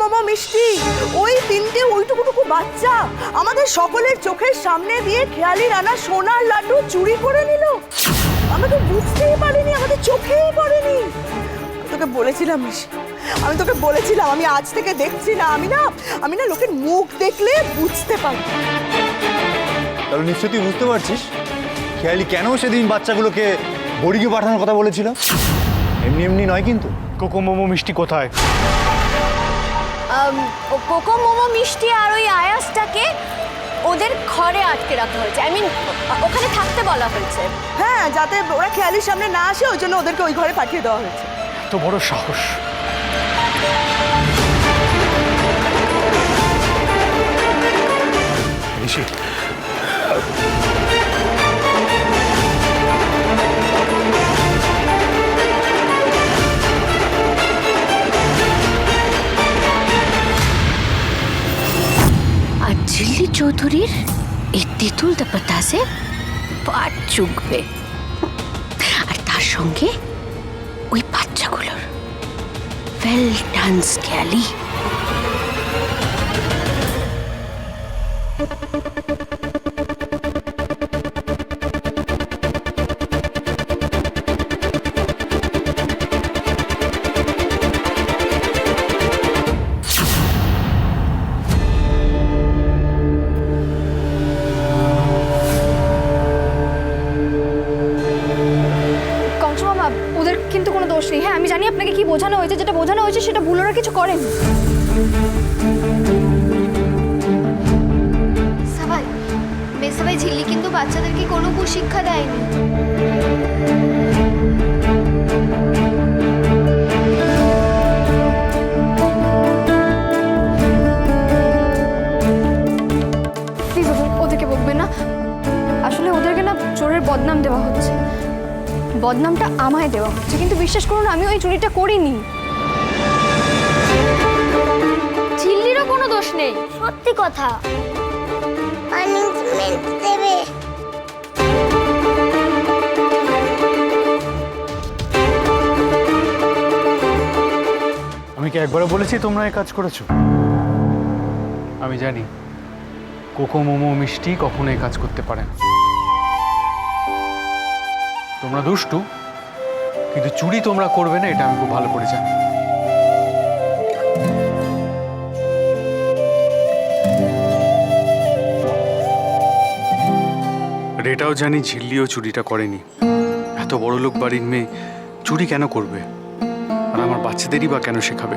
মোমো মিষ্টি। ওই তিনটে ওইটুকুটুকু বাচ্চা আমাদের সকলের চোখের সামনে দিয়ে খেয়ালি রানা সোনার লাড্ডু চুরি করে নিল। আমরা তো বুঝতেই পারিনি আমাদের চোখেই পড়েনি। তোকে বলেছিলাম মিষ্টি আমি তোকে বলেছিলাম আমি আজ থেকে দেখছি না আমি না আমি না লোকের মুখ দেখলে বুঝতে পারি তাহলে নিশ্চয়ই তুই বুঝতে পারছিস খেয়ালি কেন সেদিন বাচ্চাগুলোকে বড়িকে পাঠানোর কথা বলেছিল? এমনি এমনি নয় কিন্তু। কোকো মোমো মিষ্টি কোথায়? কোকো মোমো মিষ্টি আর ওই আয়াসটাকে ওদের ঘরে আটকে রাখা হয়েছে। আই মিন ওখানে থাকতে বলা হয়েছে। হ্যাঁ যাতে ওরা খেয়ালির সামনে না আসে ওই জন্য ওদেরকে ওই ঘরে পাঠিয়ে দেওয়া হয়েছে। তো বড় সাহস। ঋষি চৌধুরীর? এই তেঁতুল দাপাতাসে পাট চুকবে। আর তার সঙ্গে ওই বাচ্চাগুলোর। ওয়েল ডান্স স্ক্যালি ওদের কিন্তু কোনো দোষ নেই। হ্যাঁ আমি জানি আপনাকে কি বোঝানো হয়েছে যেটা বোঝানো হয়েছে সেটা ভুল ওরা কিছু করেন। সবাই মেসাবাই ঝিল্লি কিন্তু বাচ্চাদেরকে কোনো কুশিক্ষা দেয়নি। ওদেরকে বকবেন না। আসলে ওদেরকে না চোরের বদনাম দেওয়া হচ্ছে। বদনামটা আমায় দেওয়া হচ্ছে। কিন্তু বিশ্বাস করুন আমি ওই চুরিটা করিনি। ঝিল্লিরও কোনো দোষ নেই। সত্যি কথা। পানিশমেন্ট দেবে। আমি কি একবারও বলেছি তোমরা এই কাজ করেছ? আমি জানি কোকো মোমো মিষ্টি কখনো এই কাজ করতে পারে না। তোমরা দুষ্টু, কিন্তু চুরি তোমরা করবে না, এটা আমি খুব ভালো করে জানি। এটাও জানি ঝিল্লিও চুরিটা করেনি। এত বড় লোক বাড়ির মেয়ে চুরি কেন করবে? আর আমার বাচ্চাদেরই বা কেন শেখাবে?